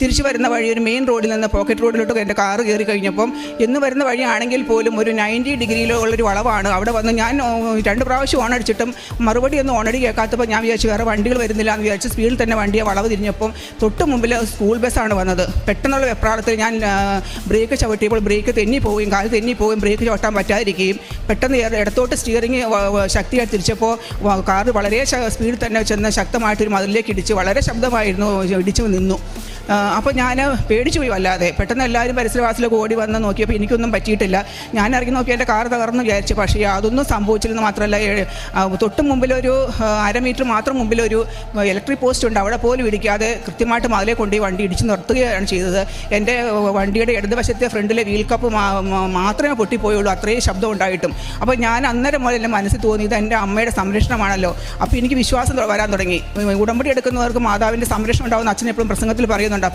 തിരിച്ചു വരുന്ന വഴി ഒരു മെയിൻ റോഡിൽ നിന്ന് പോക്കറ്റ് റോഡിലോട്ട് എന്റെ കാറ് കയറി കഴിഞ്ഞപ്പം എന്ന് വരുന്ന വഴിയാണെങ്കിൽ പോലും ഒരു നയന്റി ഡിഗ്രിയിലോ ഉള്ളൊരു വളവാണ്. അവിടെ വന്ന് ഞാൻ രണ്ട് പ്രാവശ്യം ഓൺ അടിച്ചിട്ടും മറുപടി ഒന്നും ഓണടി കേൾക്കാത്തപ്പോൾ ഞാൻ വിചാരിച്ചു വേറെ വണ്ടികൾ വരുന്നില്ല എന്ന് വിചാരിച്ച് സ്പീഡിൽ തന്നെ വണ്ടിയെ വളവ് തിരിഞ്ഞപ്പം തൊട്ട് മുമ്പിൽ സ്കൂൾ ബസ്സാണ് വന്നത്. പെട്ടെന്നുള്ള വെപ്രാളത്തിൽ ഞാൻ ബ്രേക്ക് ചവിട്ടിയപ്പോൾ ബ്രേക്ക് തെന്നി പോവുകയും കാൽ തെന്നി പോവുകയും ബ്രേക്ക് ചവിട്ടാൻ പറ്റാതിരിക്കുകയും പെട്ടെന്ന് ഇടത്തോട്ട് സ്റ്റിയറിങ് ശക്തിയായി തിരിച്ചപ്പോൾ കാറ് വളരെ സ്പീഡിൽ തന്നെ ചെന്ന് ശക്തമായിട്ടൊരു മതിലേക്ക് ഇടിച്ച് വളരെ ശബ്ദമായിരുന്നു ഇടിച്ചു നിന്നു. അപ്പോൾ ഞാൻ പേടിച്ചു പോയി വല്ലാതെ. പെട്ടെന്ന് എല്ലാവരും പരിസരവാസിലൊക്കെ ഓടി വന്ന് നോക്കിയപ്പോൾ എനിക്കൊന്നും പറ്റിയിട്ടില്ല. ഞാൻ ഇറങ്ങി നോക്കി എന്റെ കാർ തകർന്നു വിചാരിച്ചു. പക്ഷേ അതൊന്നും സംഭവിച്ചില്ലെന്ന് മാത്രമല്ല തൊട്ട് മുമ്പിലൊരു അരമീറ്റർ അര മീറ്റർ മാത്രം മുമ്പിലൊരു ഇലക്ട്രിക് പോസ്റ്റ് ഉണ്ട്. അവിടെ പോലും ഇടിക്കാതെ കൃത്യമായിട്ട് മതിലെ കൊണ്ടുപോയി വണ്ടി ഇടിച്ച് നിർത്തുകയാണ് ചെയ്തത്. എന്റെ വണ്ടിയുടെ ഇടതുവശത്തെ ഫ്രണ്ടിലെ വീൽ കപ്പ് മാത്രമേ പൊട്ടിപ്പോയുള്ളൂ. അത്രയും ശബ്ദം ഉണ്ടായിട്ടും. അപ്പോൾ ഞാൻ അന്നേരം മുതൽ എന്റെ മനസ്സിൽ തോന്നിയത് എന്റെ അമ്മയുടെ സംരക്ഷണമാണല്ലോ. അപ്പോൾ എനിക്ക് വിശ്വാസം വരാൻ തുടങ്ങി. ഉടമ്പടി എടുക്കുന്നവർക്ക് മാതാവിന്റെ സംരക്ഷണം ഉണ്ടാവുന്ന അച്ഛൻ എപ്പോഴും പ്രസംഗത്തിൽ പറയുന്നുണ്ട്.